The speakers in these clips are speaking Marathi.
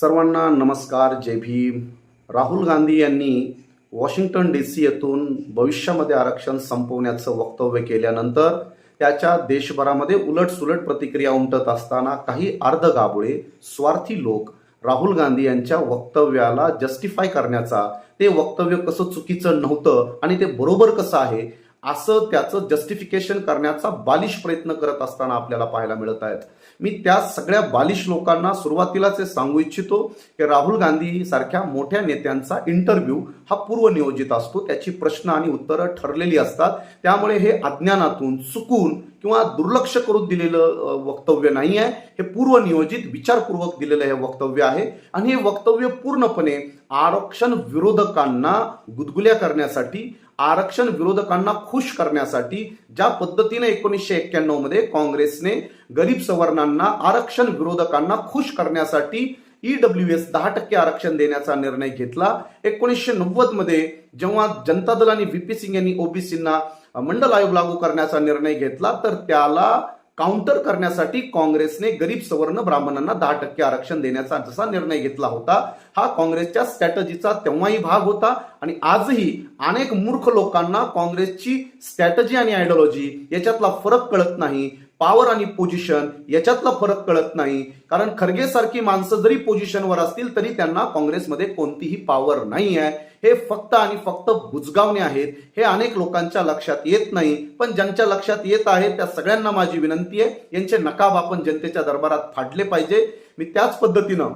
सर्वांना नमस्कार जय भीम. राहुल गांधी यांनी वॉशिंग्टन डी सी येथून भविष्यामध्ये आरक्षण संपवण्याचं वक्तव्य केल्यानंतर त्याच्या देशभरामध्ये उलटसुलट प्रतिक्रिया उमटत असताना काही अर्धगाबुळे स्वार्थी लोक राहुल गांधी यांच्या वक्तव्याला जस्टिफाय करण्याचा ते वक्तव्य कसं चुकीचं नव्हतं आणि ते बरोबर कसं आहे असं त्याचं जस्टिफिकेशन करण्याचा बालिश प्रयत्न करत असताना आपल्याला पाहायला मिळत आहेत. मी त्या सगळ्या बालिश लोकांना सुरुवातीलाच हे सांगू इच्छितो की राहुल गांधी सारख्या मोठ्या नेत्यांचा इंटरव्ह्यू हा पूर्वनियोजित असतो. त्याची प्रश्न आणि उत्तरं ठरलेली असतात. त्यामुळे हे अज्ञानातून चुकून किंवा दुर्लक्ष करून दिलेलं वक्तव्य नाही आहे हे पूर्वनियोजित विचारपूर्वक दिलेलं हे वक्तव्य आहे. आणि हे वक्तव्य पूर्णपणे आरक्षण विरोधकांना गुदगुल्या करण्यासाठी आरक्षण विरोधकांना खुश करण्यासाठी ज्या पद्धतीने एकोणीसशे एक्क्याण्णवमध्ये काँग्रेसने गरीब सवर्णांना आरक्षण विरोधकांना खुश करण्यासाठी ईडब्ल्यू एस दहा टक्के आरक्षण देण्याचा निर्णय घेतला. एकोणीसशे नव्वदमध्ये जेव्हा जनता दल आणि व्ही पी सिंग यांनी ओबीसींना मंडल आयोग लागू करण्याचा निर्णय घेतला तर त्याला काउंटर करण्यासाठी काँग्रेसने गरीब सवर्ण ब्राह्मणांना दहा टक्के आरक्षण देण्याचा जसा निर्णय घेतला होता हा काँग्रेसच्या स्ट्रॅटजीचा तेव्हाही भाग होता आणि आजही अनेक मूर्ख लोकांना काँग्रेसची स्ट्रॅटजी आणि आयडिओलॉजी याच्यातला फरक कळत नाही. पॉवर आणि पोझिशन याच्यातला फरक कळत नाही. कारण खरगे सारखी माणसं जरी पोझिशनवर असतील तरी त्यांना काँग्रेसमध्ये कोणतीही पॉवर नाही आहे. हे फक्त आणि फक्त बुजगावणे आहेत. हे अनेक लोकांच्या लक्षात येत नाही. पण ज्यांच्या लक्षात येत आहे त्या सगळ्यांना माझी विनंती आहे यांचे नकाब आपण जनतेच्या दरबारात फाडले पाहिजे. मी त्याच पद्धतीनं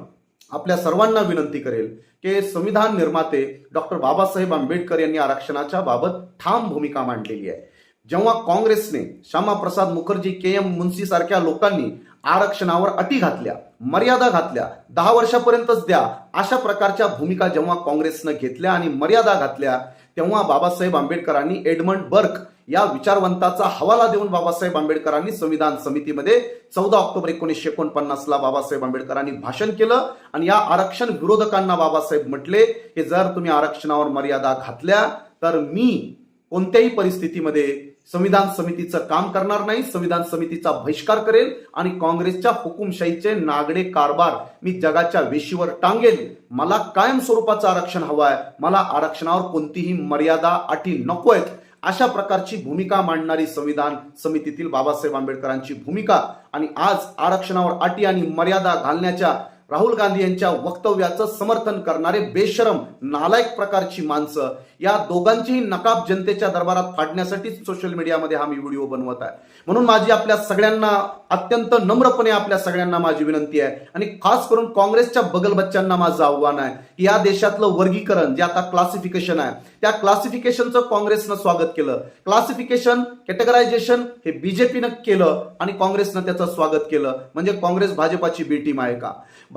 आपल्या सर्वांना विनंती करेल की संविधान निर्माते डॉक्टर बाबासाहेब आंबेडकर यांनी आरक्षणाच्या बाबत ठाम भूमिका मांडलेली आहे. जेव्हा काँग्रेसने श्यामाप्रसाद मुखर्जी के एम मुन्सी सारख्या लोकांनी आरक्षणावर अटी घातल्या मर्यादा घातल्या दहा वर्षापर्यंतच द्या अशा प्रकारच्या भूमिका जेव्हा काँग्रेसनं घेतल्या आणि मर्यादा घातल्या तेव्हा बाबासाहेब आंबेडकरांनी एडमंड बर्क या विचारवंताचा हवाला देऊन बाबासाहेब आंबेडकरांनी संविधान समितीमध्ये चौदा ऑक्टोबर एकोणीसशे एकोणपन्नासला बाबासाहेब आंबेडकरांनी भाषण केलं आणि या आरक्षण विरोधकांना बाबासाहेब म्हटले की जर तुम्ही आरक्षणावर मर्यादा घातल्या तर मी कोणत्याही परिस्थितीमध्ये संविधान समितीचं काम करणार नाही संविधान समितीचा बहिष्कार करेल आणि काँग्रेसच्या हुकुमशाहीचे नागडे कारभार मी जगाच्या वेशीवर टांगेल. मला कायम स्वरूपाचं आरक्षण हवं आहे मला आरक्षणावर कोणतीही मर्यादा अटी नको आहेत अशा प्रकारची भूमिका मांडणारी संविधान समितीतील बाबासाहेब आंबेडकरांची भूमिका आणि आज आरक्षणावर अटी आणि मर्यादा घालण्याच्या राहुल गांधी यांच्या वक्तव्याचं समर्थन करणारे बेशरम नालायक प्रकारची माणसं या दोघांचीही नकाब जनतेच्या दरबारात फाडण्यासाठीच सोशल मीडियामध्ये हा मी व्हिडिओ बनवत आहे. म्हणून माझी आपल्या सगळ्यांना अत्यंत नम्रपणे आपल्या सगळ्यांना माझी विनंती आहे आणि खास करून काँग्रेसच्या बगलबच्च्यांना माझं आव्हान आहे की या देशातलं वर्गीकरण जे आता क्लासिफिकेशन आहे त्या क्लासिफिकेशनचं काँग्रेसनं स्वागत केलं. क्लासिफिकेशन कॅटेगरायझेशन हे बीजेपीनं केलं आणि काँग्रेसनं त्याचं स्वागत केलं. म्हणजे काँग्रेस भाजपाची बी टीम आहे का?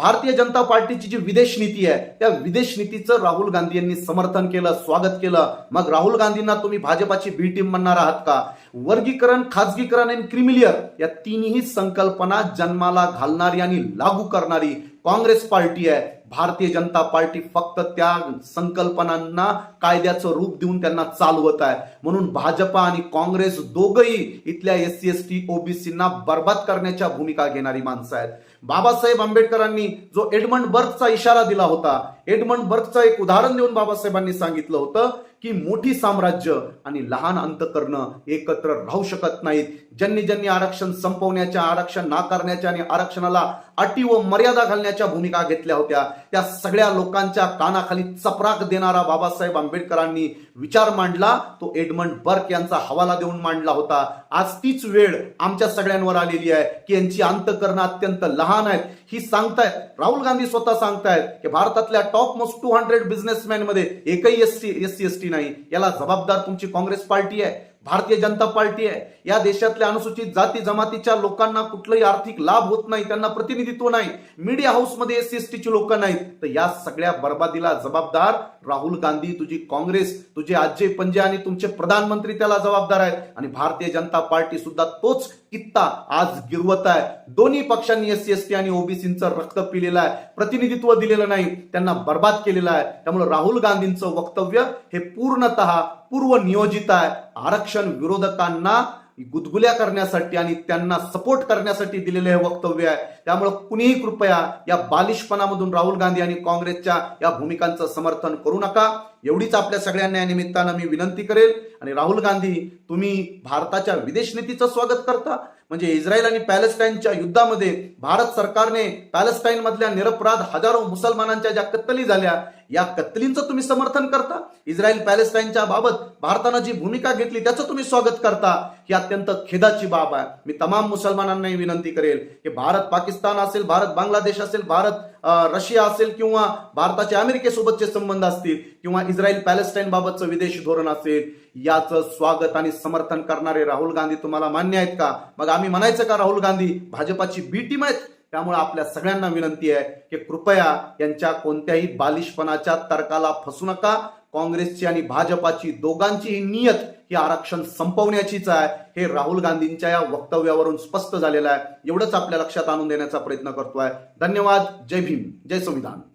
भारतीय जनता पार्टीची जी विदेश नीती आहे त्या विदेश नीतीचं राहुल गांधी यांनी समर्थन केलं स्वागत केलं. मग राहुल गांधींना तुम्ही भाजपाची बी टीम म्हणणार आहात का? वर्गीकरण खाजगीकरण आणि क्रिमिलियर या तिन्ही संकल्पना जन्माला घालणारी आणि लागू करणारी काँग्रेस पार्टी आहे. भारतीय जनता पार्टी फक्त त्या संकल्पनांना कायद्याचं रूप देऊन त्यांना चालवत आहे. म्हणून भाजपा आणि काँग्रेस दोघही इथल्या एस सी एस टी ओबीसींना बर्बाद करण्याच्या भूमिका घेणारी माणसं आहेत. बाबासाहेब आंबेडकरांनी जो एडमंड बर्गचा इशारा दिला होता एडमंड बर्गचं एक उदाहरण देऊन बाबासाहेबांनी सांगितलं होतं की मोठी साम्राज्य आणि लहान अंतकरणं एकत्र राहू शकत नाहीत. ज्यांनी ज्यांनी आरक्षण संपवण्याच्या आरक्षण नाकारण्याच्या आणि आरक्षणाला अटी व मर्यादा घालण्याच्या भूमिका घेतल्या होत्या त्या सगळ्या लोकांच्या कानाखाली चपराक देणारा बाबासाहेब आंबेडकरांनी विचार मांडला. तो एडमंड बर्क यांचा हवाला देऊन मांडला होता. आज तीच वेळ आमच्या सगळ्यांवर आलेली आहे की यांची अंतकरणं अत्यंत लहान आहेत. ही सांगतायत राहुल गांधी स्वतः सांगतायत की भारतातल्या टॉप मोस्ट टू हंड्रेड बिझनेसमॅनमध्ये एकही S C S C S T नाही. याला जबाबदार तुमची काँग्रेस पार्टी आहे. भारतीय जनता पार्टी आहे. या देशातल्या अनुसूचित जाती जमातीच्या लोकांना कुठलाही आर्थिक लाभ होत नाही त्यांना प्रतिनिधित्व नाही मीडिया हाऊसमध्ये एस सी एस टीची लोक नाहीत. तर या सगळ्या बर्बादीला जबाबदार राहुल गांधी तुझी काँग्रेस तुझे आजे पंजे आणि तुमचे प्रधानमंत्री त्याला जबाबदार आहेत. आणि भारतीय जनता पार्टी सुद्धा तोच कित्ता आज गिरवत आहे. दोन्ही पक्षांनी एस सी एस टी आणि ओबीसीचं रक्त पिलेलं आहे. प्रतिनिधित्व दिलेलं नाही. त्यांना बर्बाद केलेलं आहे. त्यामुळे राहुल गांधींचं वक्तव्य हे पूर्णतः पूर्व नियोजित आहे. आरक्षण विरोधकांना गुदगुल्या करण्यासाठी आणि त्यांना सपोर्ट करण्यासाठी दिलेले हे वक्तव्य आहे. त्यामुळे कुणीही कृपया या बालिशपणामधून राहुल गांधी आणि काँग्रेसच्या या भूमिकांचं समर्थन करू नका. एवढीच आपल्या सगळ्यांना या निमित्तानं मी विनंती करेल. आणि राहुल गांधी तुम्ही भारताच्या विदेश नीतीचं स्वागत करता. म्हणजे इस्रायल आणि पॅलेस्टाईनच्या युद्धामध्ये भारत सरकारने पॅलेस्टाईन मधल्या निरपराध हजारो मुसलमानांच्या ज्या कत्तली झाल्या या कत्तलींचं तुम्ही समर्थन करता. इस्रायल पॅलेस्टाईनच्या बाबत भारतानं जी भूमिका घेतली त्याचं तुम्ही स्वागत करता. ही अत्यंत खेदाची बाब आहे. मी तमाम मुसलमानांनाही विनंती करेल की भारत पाकिस्तान असेल भारत बांगलादेश असेल भारत रशिया असेल किंवा भारताचे अमेरिकेसोबतचे संबंध असतील किंवा इस्रायल पॅलेस्टाईन बाबतचं विदेशी धोरण असेल याचं स्वागत आणि समर्थन करणारे राहुल गांधी तुम्हाला मान्य आहेत का? मग आम्ही म्हणायचं का राहुल गांधी भाजपाची बी टीम आहेत? त्यामुळे आपल्या सगळ्यांना विनंती आहे की कृपया यांच्या कोणत्याही बालिशपणाच्या तर्काला फसू नका. काँग्रेसची आणि भाजपाची दोघांचीही नियत ही आरक्षण संपवण्याचीच आहे. हे राहुल गांधींच्या या वक्तव्यावरून स्पष्ट झालेलं आहे. एवढंच आपल्या लक्षात आणून देण्याचा प्रयत्न करतोय. धन्यवाद. जय भीम. जय संविधान.